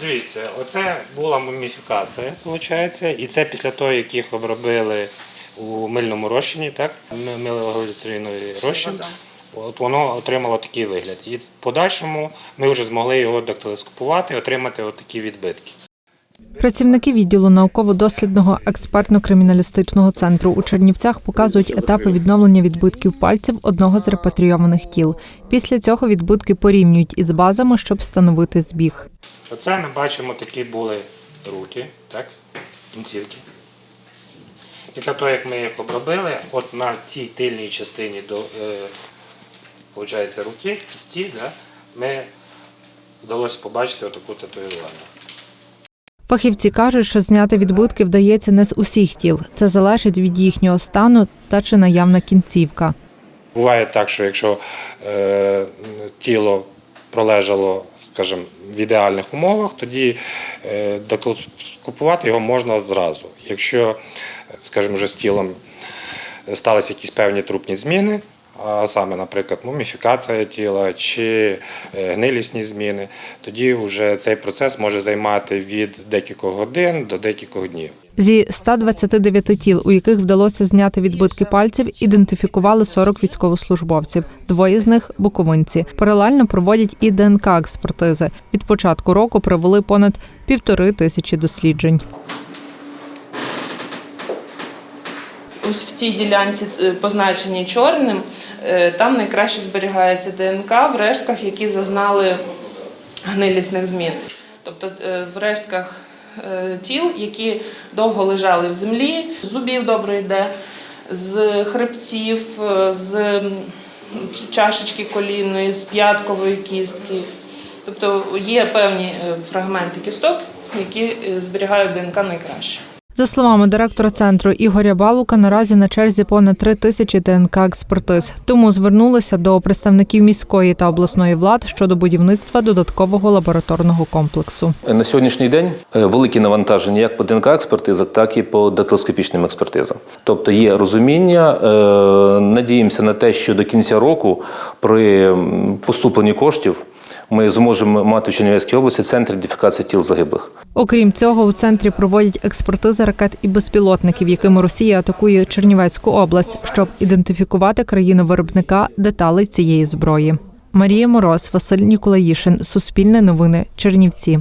Дивіться, оце була муміфікація, виходить, і це після того, як їх обробили у мильному розчині, так? Ми- Милогліцериновий розчин. От воно отримало такий вигляд. І в подальшому ми вже змогли його дактилоскопувати і отримати отакі відбитки. Працівники відділу науково-дослідного експертно-криміналістичного центру у Чернівцях показують етапи відновлення відбитків пальців одного з репатрійованих тіл. Після цього відбитки порівнюють із базами, щоб встановити збіг. Оце ми бачимо такі були руки, так? Кінцівки. Після того, як ми їх обробили, от на цій тильній частині до, е, виходить, руки, кісті, да, ми вдалося побачити отаку татуювання. Фахівці кажуть, що зняти відбитки вдається не з усіх тіл. Це залежить від їхнього стану та чи наявна кінцівка. Буває так, що якщо е, тіло пролежало, скажімо, в ідеальних умовах, тоді купувати дактилоскопувати його можна зразу. Якщо, скажімо, вже з тілом сталися якісь певні трупні зміни, а саме, наприклад, муміфікація тіла чи е, гнилісні зміни, тоді вже цей процес може займати від декількох годин до декількох днів. Зі 129 тіл, у яких вдалося зняти відбитки пальців, ідентифікували 40 військовослужбовців. Двоє з них буковинці. Паралельно проводять і ДНК експертизи. Від початку року провели понад півтори тисячі досліджень. Ось в цій ділянці е, позначеній чорним, е, там найкраще зберігається ДНК в рештках, які зазнали гнилісних змін.М е, в рештках тіл, які довго лежали в землі, з зубів добре йде, з хребців, з чашечки колінної, з п'яткової кістки. Тобто є певні фрагменти кісток, які зберігають ДНК найкраще. За словами директора центру Ігоря Балука, наразі на черзі понад три тисячі ДНК експертиз. Тому звернулися до представників міської та обласної влад щодо будівництва додаткового лабораторного комплексу. На сьогоднішній день е, великі навантаження як по ДНК експертизах, так і по дактилоскопічним експертизам. Тобто є розуміння. е, Надіємося на те, що до кінця року при поступленні коштів ми зможемо мати в Чернівецькій області центр ідентифікації тіл загиблих. Окрім цього, у центрі проводять експертизи ракет і безпілотників, якими Росія атакує Чернівецьку область, щоб ідентифікувати країну виробника деталей цієї зброї. Марія Мороз, Василь Ніколаїшин, Суспільне новини, Чернівці.